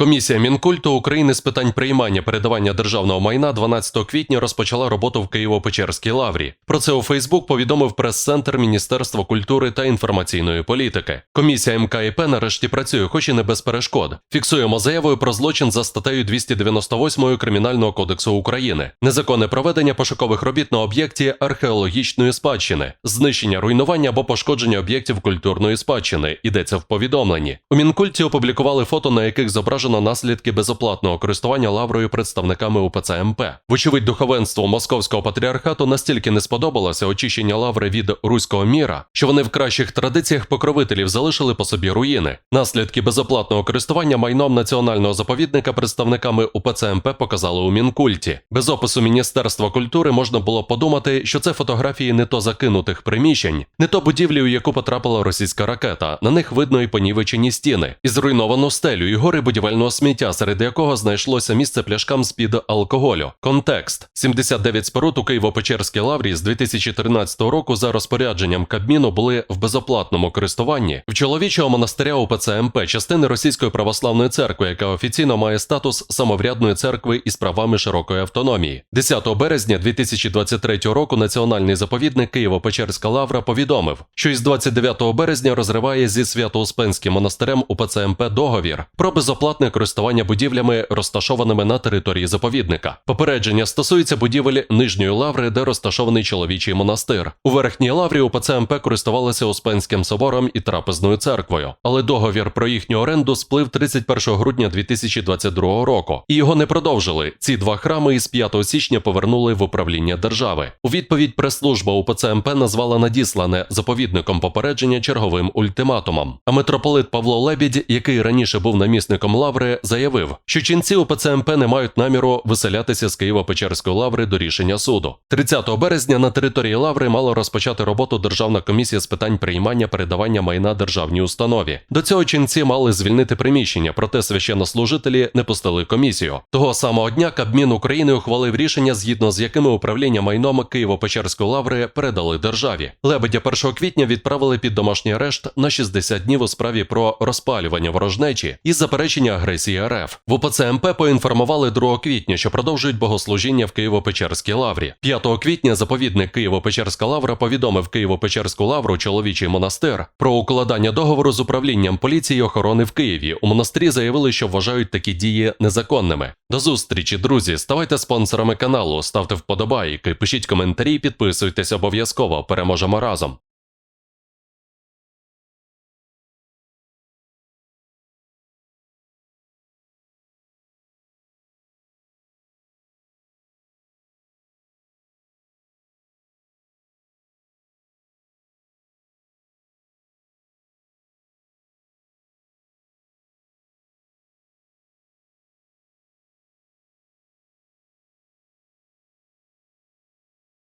Комісія Мінкульту України з питань приймання передавання державного майна 12 квітня розпочала роботу в Києво-Печерській лаврі. Про це у Фейсбук повідомив прес-центр Міністерства культури та інформаційної політики. Комісія МКІП нарешті працює, хоч і не без перешкод. Фіксуємо заявою про злочин за статтею 298 Кримінального кодексу України, незаконне проведення пошукових робіт на об'єкті археологічної спадщини, знищення, руйнування або пошкодження об'єктів культурної спадщини. Йдеться в повідомленні. У Мінкульті опублікували фото, на яких зображено наслідки безоплатного користування лаврою представниками УПЦ МП. Вочевидь, духовенству московського патріархату настільки не сподобалося очищення лаври від руського міра, що вони в кращих традиціях покровителів залишили по собі руїни. Наслідки безоплатного користування майном національного заповідника представниками УПЦ МП показали у Мінкульті. Без опису Міністерства культури можна було подумати, що це фотографії не то закинутих приміщень, не то будівлі, у яку потрапила російська ракета. На них видно і понівечені стіни, і зруйновану стелю, і гори будівельного сміття, серед якого знайшлося місце пляшкам з-під алкоголю. Контекст: 79 споруд у Києво-Печерській лаврі з 2013 року за розпорядженням Кабміну були в безоплатному користуванні в чоловічого монастиря УПЦ МП, частини Російської православної церкви, яка офіційно має статус самоврядної церкви із правами широкої автономії. 10 березня 2023 року національний заповідник Києво-Печерська лавра повідомив, що із 29 березня розриває зі Свято-Успенським монастирем УПЦ МП договір про безоплатне користування будівлями, розташованими на території заповідника. Попередження стосується будівель нижньої лаври, де розташований чоловічий монастир. У верхній лаврі УПЦ МП користувалися Успенським собором і трапезною церквою, але договір про їхню оренду сплив 31 грудня 2022 року, і його не продовжили. Ці два храми із 5 січня повернули в управління держави. У відповідь прес-служба УПЦ МП назвала надіслане заповідником попередження черговим ультиматумом. А митрополит Павло Лебідь, який раніше був намісником лаври, заявив, що ченці УПЦ МП не мають наміру виселятися з Києво-Печерської лаври до рішення суду. 30 березня на території лаври мала розпочати роботу Державна комісія з питань приймання передавання майна державній установі. До цього ченці мали звільнити приміщення, проте священнослужителі не пустили комісію. Того самого дня Кабмін України ухвалив рішення, згідно з якими управління майном Києво-Печерської лаври передали державі. Лебедя 1 квітня відправили під домашній арешт на 60 днів у справі про розпалювання ворожнечі і заперечення агресії РФ. В УПЦ МП поінформували 2 квітня, що продовжують богослужіння в Києво-Печерській лаврі. 5 квітня заповідник Києво-Печерська лавра повідомив Києво-Печерську лавру чоловічий монастир про укладання договору з управлінням поліції і охорони в Києві. У монастирі заявили, що вважають такі дії незаконними. До зустрічі, друзі. Ставайте спонсорами каналу, ставте вподобайки, пишіть коментарі, підписуйтесь обов'язково. Переможемо разом.